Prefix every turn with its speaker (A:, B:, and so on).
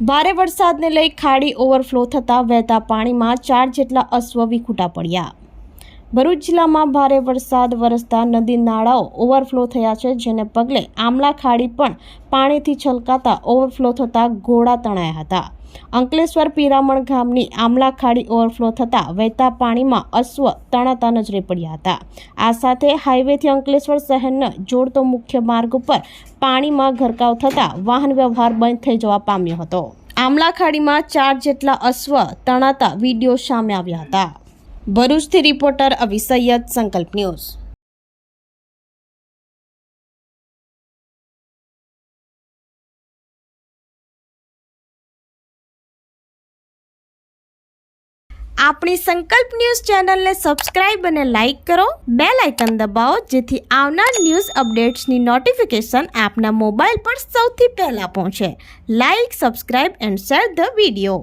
A: ભારે વરસાદને લઈ ખાડી ઓવરફ્લો થતાં વહેતા પાણીમાં ચાર જેટલા અશ્વ વિખૂટા પડ્યા. ભરૂચ જિલ્લામાં ભારે વરસાદ, વરસતા નદી નાળાઓ ઓવરફ્લો થયા છે, જેને પગલે આમલા ખાડી પણ પાણીથી છલકાતા ઓવરફ્લો થતાં ઘોડા તણાયા હતા. અંકલેશ્વર પીરામણ ગામની આમલા ખાડી ઓવરફ્લો થતાં વહેતા પાણીમાં અશ્વ તણાતા નજરે પડ્યા હતા. આ સાથે હાઈવેથી અંકલેશ્વર શહેરને જોડતો મુખ્ય માર્ગ ઉપર પાણીમાં ગરકાવ થતાં વાહન વ્યવહાર બંધ થઈ જવા પામ્યો હતો. આમલા ખાડીમાં ચાર જેટલા અશ્વ તણાતા વીડિયો સામે આવ્યા હતા. ભરૂચથી રિપોર્ટર અવી સૈયદ, સંકલ્પ ન્યૂઝ. આપણી સંકલ્પ ન્યૂઝ ચેનલને સબસ્ક્રાઇબ અને લાઇક કરો. બે લાઇકન દબાવો, જેથી આવનાર ન્યૂઝ અપડેટ્સની નોટિફિકેશન આપના મોબાઈલ પર સૌથી પહેલાં પહોંચે. Like, subscribe and share the video.